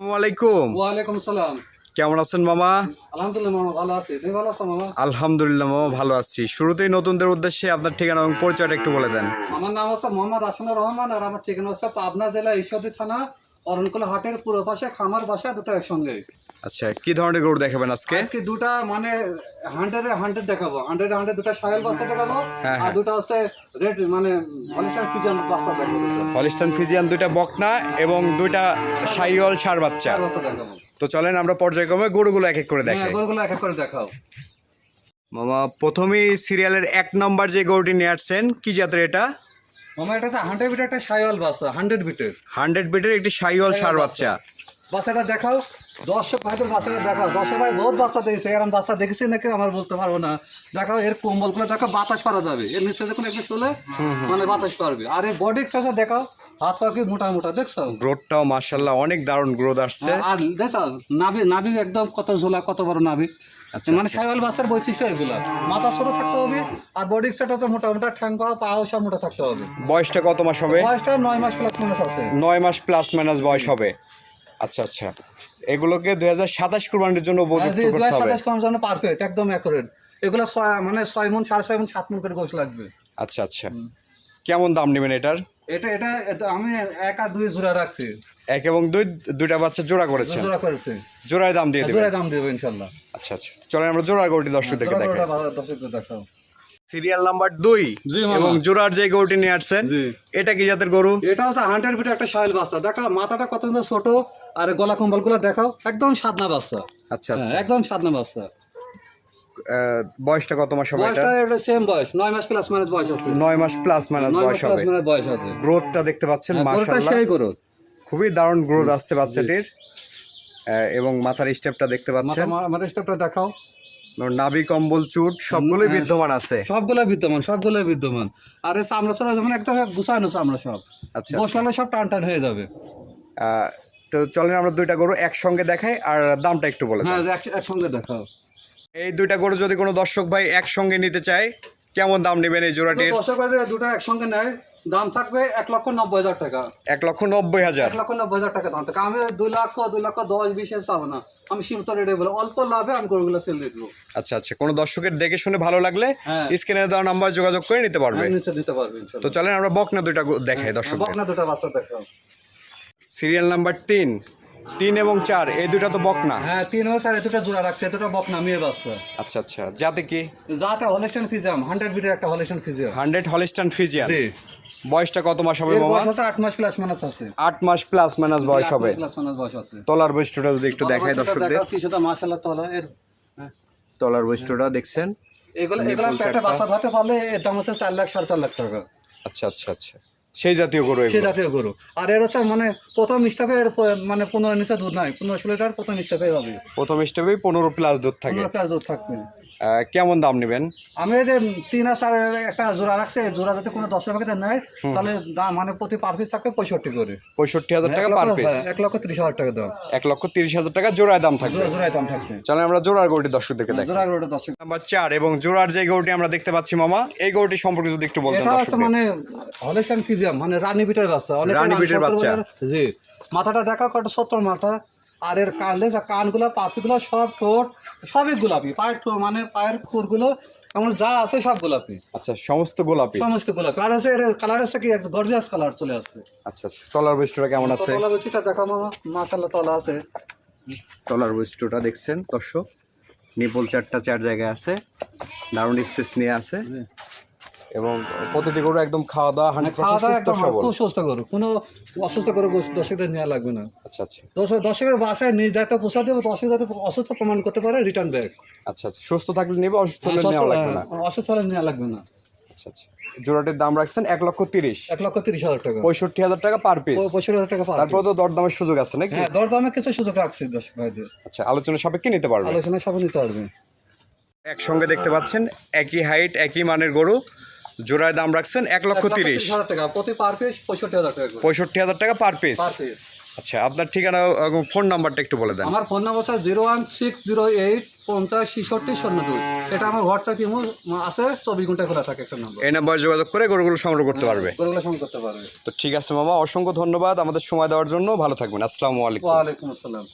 আসসালামু ওয়ালাইকুম সালাম। কেমন আছেন মামা? আলহামদুলিল্লাহ মামা ভালো আছি। তুমি ভালো আছো মামা? আলহামদুলিল্লাহ মামা ভালো আছি। শুরুতেই নতুনদের উদ্দেশ্যে আপনার ঠিকানা এবং পরিচয়টা একটু বলে দেন। আমার নাম হচ্ছে মোহাম্মদ আসানুর রহমান আর আমার ঠিকানা হচ্ছে পাবনা জেলা ঈশ্বরদী থানা অরণকুলা হাটের পুরো পাশে খামার বাসা দুটো একসঙ্গে। আচ্ছা কি ধরনের গরু দেখাবেন আজকে? আজকে দুটা মানে হান্ড্রেডে হান্ড্রেড দেখাবো। হান্ড্রেড হান্ড্রেড দুটা সাহেল বাচ্চা দেখাবো হ্যাঁ, আর হ্যাঁ। দুটা হচ্ছে রেড মানে হলিস্টার পিজন বাচ্চা দেখাবো হলিস্টান ফিজিয়ান দুইটা বকনা এবং দুইটা সাইওয়াল সার বাচ্চা। বাচ্চা দেখাবো। তো চলেন আমরা পর্যায়ক্রমে গরুগুলো এক এক করে হ্যাঁ দেখাই গরুগুলো এক এক করে দেখাও। মামা প্রথমেই সিরিয়ালের এক নম্বর যে গরুটি নিয়ে আসছেন কি জাতের এটা? মামা এটা হচ্ছে হান্ড্রেড বিটের একটা সাইওয়াল বাচ্চা হান্ড্রেড বিটের হান্ড্রেড বিটের একটি সাইওয়াল সার বাচ্চা। বাচ্চাটা দেখাও। দর্শক ভাইদের বাচ্চাটা দেখাও। দর্শক ভাই বহুত বাচ্চা দেখেছে। এরকম বাচ্চা দেখেছি নাকি আমার বলতে পারব না। দেখাও এর কম্বলগুলো দেখো বাতাস পারা যাবে। এর নিচে যখন একটু শোলে মানে বাতাস পারবে আর এর বডি চাষা দেখাও হাত পা কি মোটা মোটা দেখছ? গ্রোথটাও মার্শাল্লাহ অনেক দারুণ গ্রোথ আসছে। আর দেখো নাভি নাভি একদম কত ঝোলা কত বড় নাভি। আচ্ছা, মানে সাইওয়াল বাচ্চার বৈশিষ্ট্য এগুলা। মাথা ছোট থাকতে হবে আর বডি চাটা তো মোটা মোটা ঠ্যাং পা পাও সব মোটা থাকতে হবে। বয়সটা কত মাস হবে? বয়সটা নয় মাস প্লাস মাইনাস আছে। নয় মাস প্লাস মাইনাস বয়স হবে। আচ্ছা আচ্ছা। এগুলোকে দুই হাজার সাতাশ কুরবানির জন্য উপযুক্ত করতে হবে। সাতাশ কম জন্য পারফেক্ট একদম অ্যাকুরেট এগুলো ছয় মানে ছয় মন সাড়ে ছয় মন সাত মন করে গোস লাগবে। আচ্ছা আচ্ছা। কেমন দাম নেবেন এটার? এটা এটা আমি এক আর দুই জোড়া রাখছি। এক এবং দুই দুইটা বাচ্চা জোড়া করেছেন। জোড়া করেছে। জোড়ায় দাম দিয়ে দেবেন। জোড়া দাম দেবো ইনশাল্লাহ। আচ্ছা আচ্ছা। চলেন আমরা জোড়া গরুটি দর্শক দেখে বাজার দর্শকদের দেখাও। সিরিয়াল নাম্বার দুই। এবং জোড়ার যে গরুটি নিয়ে আসছেন জি। এটা কি জাতের গরু? এটা হচ্ছে হান্ড্রেড ফিটের একটা সাইল বাচ্চা। দেখা মাথাটা কত সুন্দর ছোট আর গলা কম্বলগুলো দেখাও একদম সাদনা বাচ্চা আচ্ছা হ্যাঁ, আচ্ছা। একদম সাদনা বাচ্চা বয়সটা কত মাস হবে বয়সটা এটা? সেম বয়স নয় মাস প্লাস মাইনাস বয়স আছে। নয় মাস প্লাস মাইনাস নয় মাস প্লাস মাইনাস বয়স আছে। গ্রোথটা দেখতে পাচ্ছেন হ্যাঁ, মাশাআল্লাহ। সেই গরু খুবই দারুণ গ্রোথ আসছে বাচ্চাটির। এবং মাথার স্টেপটা দেখতে পাচ্ছেন। মাথা মাথা স্টেপটা দেখাও। নাভি কম্বল চুট সবগুলোই হ্যাঁ, বিদ্যমান আছে। সবগুলো বিদ্যমান সবগুলো বিদ্যমান। আর চামড়া ছাড়া যেমন একদম গুছানো চামড়া সব। আচ্ছা। বসলালে সব টান টান হয়ে যাবে। তো চলেন আমরা দুইটা গরু একসঙ্গে দেখাই আর দামটা একটু বলে হ্যাঁ একসঙ্গে দেখাও। এই দুইটা গরু যদি কোনো দর্শক ভাই একসঙ্গে নিতে চায় কেমন দাম নেবেন এই জোড়াটির? দর্শক বাজারে দুটো একসঙ্গে নেয় দাম থাকবে এক লক্ষ নব্বই হাজার টাকা। এক লক্ষ নব্বই হাজার। এক লক্ষ নব্বই হাজার টাকা দাম থাকে আমি দুই লক্ষ দুই লক্ষ দশ বিশের চাবো না। আমি সীমিত রেটে বলে অল্প লাভে আমি গরুগুলো সেল দিয়ে দেবো। আচ্ছা আচ্ছা কোনো দর্শকের দেখে শুনে ভালো লাগলে হ্যাঁ। স্ক্রিনে দেওয়া নাম্বার যোগাযোগ করে নিতে পারবে। আমি নিচে দিতে তো চলেন আমরা বকনা দুইটা দেখাই দর্শক বকনা দুটা বাচ্চা দেখাও। সিরিয়াল নাম্বার তিন। তিন এবং চার এই দুটা তো বকনা। হ্যাঁ তিন বছর এ দুটো জোড়া রাখছে দুটো বকনা মেয়ে বাচ্চা। আচ্ছা আচ্ছা যাতে কি? যাতে হলিস্টান ফিজিয়াম হান্ড্রেড বিটের একটা হলিস্টান ফিজিয়াম হান্ড্রেড হলিস্টান ফিজিয়ান জি। বয়সটা কত মাস হবে মামা? আট মাস প্লাস মাইনাস আছে। আট মাস প্লাস মাইনাস বয়স হবে। প্লাস মাইনাস বয়স আছে। তলার বৈশিষ্ট্যটা যদি একটু দেখাই দর্শকদের। কিছুটা মাশাআল্লাহ তাআলা এর হ্যাঁ। তলার বৈশিষ্ট্যটা দেখছেন? এগুলো এগুলো পেটে বাচ্চা ধরতে পারলে দাম হচ্ছে চার লাখ সাড়ে চার লাখ টাকা। আচ্ছা আচ্ছা আচ্ছা। সেই জাতীয় গরু সেই জাতীয় গরু। আর এর হচ্ছে মানে প্রথম স্টেপে মানে পনেরো নিচে দুধ নাই পনেরো ষোলো লিটার প্রথম স্টাফে হবে। প্রথম স্টেপেই পনেরো প্লাস দুধ থাকে। পনেরো প্লাস দুধ থাকবে। কেমন দাম নেবেন? আমি যে তিন হাজার একটা জোড়া রাখছে জোড়া যদি কোনো দশ টাকা নেয় তাহলে দাম মানে প্রতি পার পিস থাকবে পঁয়ষট্টি করে। পঁয়ষট্টি হাজার টাকা এক পার লক্ষ- পিস হ্যাঁ, এক লক্ষ তিরিশ হাজার টাকা দাম। এক লক্ষ তিরিশ হাজার টাকা জোড়ায় দাম থাকবে। জোড়া জোড়ায় দাম থাকবে। চলেন আমরা জোড়ার গরুটি দর্শকদেরকে দেখি জোড়া গরুটা দশ নাম্বার চার এবং জোড়ার যে গরুটি আমরা দেখতে পাচ্ছি মামা এই গরুটি সম্পর্কে যদি একটু বলতেন মানে হলিস্টান ফিজিয়াম মানে রানী বিটের বাচ্চা। অনেক রানী বিটের বাচ্চা। জি। মাথাটা দেখা কত সত্তর মাথা। আর এর কানলে যা কানগুলো পাপিগুলো সব ঠোঁট সবই গোলাপি। পায়ের ঠো- মানে পায়ের খুরগুলো এমন যা আছে সব গোলাপি। আচ্ছা সমস্ত গোলাপি? সমস্ত গোলাপি। আর আছে এর কালার আছে কি একটা গর্জিয়াস কালার চলে আসছে। আচ্ছা আচ্ছা তলার বৈশিষ্ট্যটা কেমন আছে? তলা বেশিটা দেখা মামা মাশাল্লাহ তলা আছে। তলার বৈশিষ্ট্যটা দেখছেন দর্শক নিপল চারটা চার জায়গায় আছে দারুণ স্পেস নিয়ে আছে। এবং প্রতিটি গরু একদম খাওয়া দাওয়া মানে হান্ড্রেড খাওয়া দাওয়া সুস্থ একদম খুব সুস্থ করো কোনো অসুস্থ করে দর্শকদের নেওয়া লাগবে না। আচ্ছা আচ্ছা। দর্শক দর্শকের বাসায় নিজ দায়িত্ব পোষা দেবে দর্শক যাতে অসুস্থ প্রমাণ করতে পারে রিটার্ন ব্যাক আচ্ছা আচ্ছা। সুস্থ থাকলে নেবে অসুস্থ হলে নেওয়া লাগবে না। অসুস্থ হলে নেওয়া লাগবে না। আচ্ছা আচ্ছা। জোড়াটির দাম রাখছেন এক লক্ষ তিরিশ। এক লক্ষ তিরিশ হাজার টাকা। পঁয়ষট্টি হাজার টাকা পার পিস পঁয়ষট্টি হাজার টাকা তারপর তো দরদামের সুযোগ আছে নাকি? হ্যাঁ দরদামে কিছু সুযোগ রাখছি দর্শক ভাইদের। আচ্ছা আলোচনা সাপেক্ষে নিতে পারবে। আলোচনা সব নিতে পারবে। একসঙ্গে দেখতে পাচ্ছেন একই হাইট একই মানের গরু। জোড়ায় দাম রাখছেন এক লক্ষ তিরিশ হাজার টাকা। প্রতি পার পিস পঁয়ষট্টি হাজার টাকা পঁয়ষট্টি হাজার টাকা পার পিস আচ্ছা আপনার ঠিকানা এবং ফোন নাম্বারটা একটু বলে দেন। আমার ফোন নাম্বার হচ্ছে zero one six zero eight পঞ্চাশ ছেষট্টি শূন্য দুই এটা আমার হোয়াটসঅ্যাপ ইমো আছে চব্বিশ ঘণ্টা খোলা থাকে একটা নম্বর এই নাম্বারে যোগাযোগ করে গরুগুলো সংগ্রহ করতে পারবে। গরুগুলো ফোন করতে পারবে। তো ঠিক আছে মামা অসংখ্য ধন্যবাদ আমাদের সময় দেওয়ার জন্য। ভালো থাকবেন। আসসালামু আলাইকুম। ওয়ালাইকুম আসসালাম।